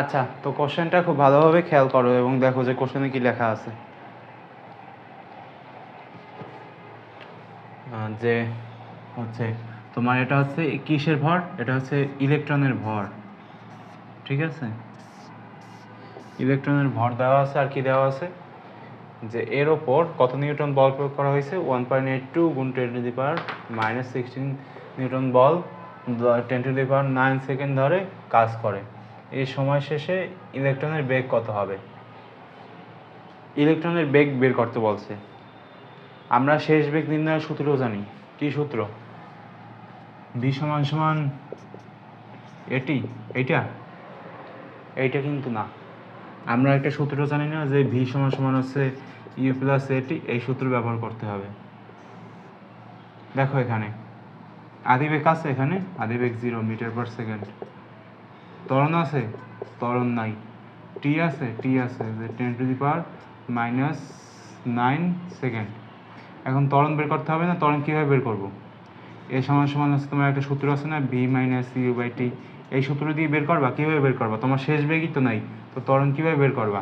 আচ্ছা তো কোশ্চেনটা খুব ভালোভাবে খেয়াল করো এবং দেখো যে কোশ্চেনে কি লেখা আছে। যে হচ্ছে তোমার এটা হচ্ছে কিসের ভর? এটা হচ্ছে ইলেকট্রনের ভর। ঠিক আছে? ইলেকট্রনের ভর দেওয়া আছে আর কি দেওয়া আছে? যে এর ওপর কত নিউটন বল প্রয়োগ করা হয়েছে? ওয়ান পয়েন্ট এইট টু গুণ ten to the power minus sixteen newton ball ten to the power nine second ধরে কাজ করে। এই সময় শেষে ইলেকট্রনের বেগ কত হবে? ইলেকট্রনের বেগ বের করতে বলছে। আমরা শেষ বেগ নির্ণয়ের সূত্র জানি। কি সূত্র? বি সমান সমান এটি এইটা? এইটা কিন্তু না। আমরা একটা সূত্র জানি না যে ভি সমান সমান হচ্ছে ইউ প্লাস এটি এই সূত্র ব্যবহার করতে হবে। দেখো এখানে। আদিবেগ আছে এখানে? আদিবেগ জিরো মিটার পার সেকেন্ড ত্বরণ আছে? ত্বরণ নাই। টি আছে? টি আছে। যে ten to the power minus nine second এখন ত্বরণ বের করতে হবে না? ত্বরণ কীভাবে বের করব? এ সমান সমান হচ্ছে তোমার একটা সূত্র আছে না? V minus u by t এই সূত্র দিয়ে বের করবা? কীভাবে বের করবা? তোমার শেষ বেগই তো নাই। তো ত্বরণ কীভাবে বের করবা?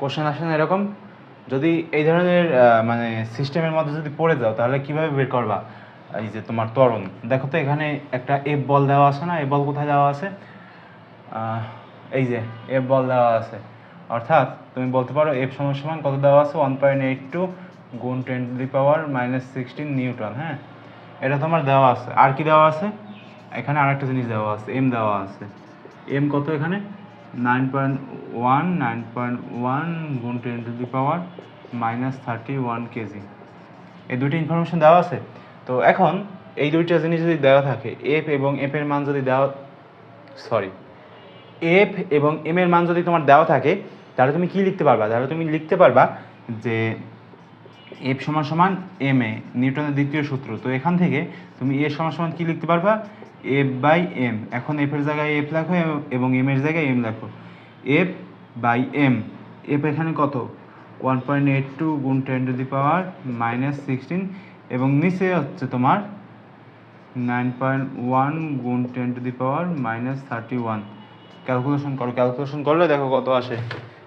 কোশ্চেন আসে না এরকম? যদি এই ধরনের মানে সিস্টেমের মধ্যে যদি পড়ে যাও, তাহলে কীভাবে বের করবা? এই যে তোমার ত্বরণ দেখো তো এখানে একটা এফ বল দেওয়া আছে না? এফ বল কোথায় দেওয়া আছে? এই যে এফ বল দেওয়া আছে। অর্থাৎ তুমি বলতে পারো এফ সমান সমান কত দেওয়া আছে? ওয়ান পয়েন্ট এইট টু গুণ ten to the power minus sixteen newton হ্যাঁ? এটা তোমার দেওয়া আছে। আর কি দেওয়া আছে? এখানে আরেকটা জিনিস দেওয়া আছে। এম দেওয়া আছে। এম কত এখানে? Nine point one nine point one গুণ ten to the power minus thirty one KG এই দুটি ইনফরমেশন দেওয়া আছে? তো এখন এই দুইটা জিনিস যদি দেওয়া থাকে এফ এবং এফ এর মান যদি দেওয়া সরি এফ এবং এম এর মান যদি তোমার দেওয়া থাকে, তাহলে তুমি কি লিখতে পারবা? তাহলে তুমি লিখতে পারবা যে এফ সমান সমান এম এ নিউটনের দ্বিতীয় সূত্র। তো এখান থেকে তুমি এ সমান সমান কি লিখতে পারবা? এফ বাই এম এখন এফ এর জায়গায় এফ লেখো এবং এম এর জায়গায় এম লেখো। এফ বাই এম এফ এখানে কত? ওয়ান পয়েন্ট এইট টু গুণ ten to the power minus sixteen এবং নিচে হচ্ছে তোমার নাইন পয়েন্ট ওয়ান গুণ ten to the power minus thirty one calculation করো ক্যালকুলেশন করলে দেখো কত আসে।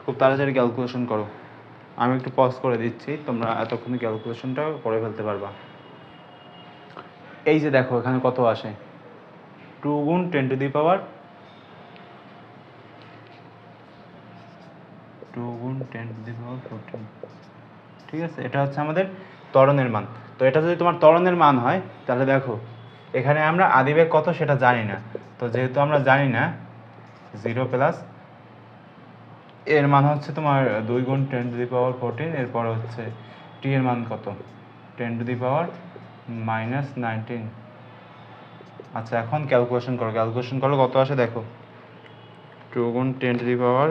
খুব তাড়াতাড়ি ক্যালকুলেশন করো। আমি একটু পজ করে দিচ্ছি, তোমরা এতক্ষণ ক্যালকুলেশনটা করে ফেলতে পারবা। এই যে দেখো, এখানে কত আসে? টু গুণ ten to the power two গুণ ten to the power fourteen ঠিক আছে, এটা হচ্ছে আমাদের ত্বরণের মান। এটা যদি তোমার ত্বরণের মান হয়, তাহলে দেখো, এখানে আমরা আদিবেগ কত সেটা জানি না। তো যেহেতু আমরা জানি না জিরো প্লাস এর মান হচ্ছে তোমার দুই গুণ ten to the power fourteen এরপর হচ্ছে টি এর মান কত? Ten to the power minus nineteen আচ্ছা এখন ক্যালকুলেশন করো ক্যালকুলেশন করো কত আসে দেখো? টু গুণ ten to the power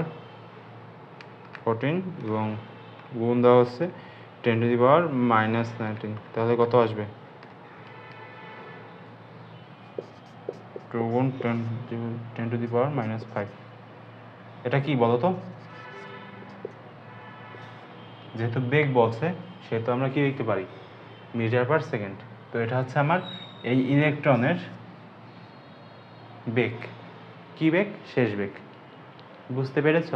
fourteen এবং গুণ দেওয়া হচ্ছে ten to the power minus nineteen তাহলে কত আসবে? টু গুণ ten to the power minus five এটা কি বলো তো? যেহেতু বেগ বলছে, সেহেতু আমরা কি লিখতে পারি? Metre per second. তো এটা হচ্ছে আমার এই ইলেকট্রনের বেগ। কি বেগ? শেষ বেগ। বুঝতে পেরেছ?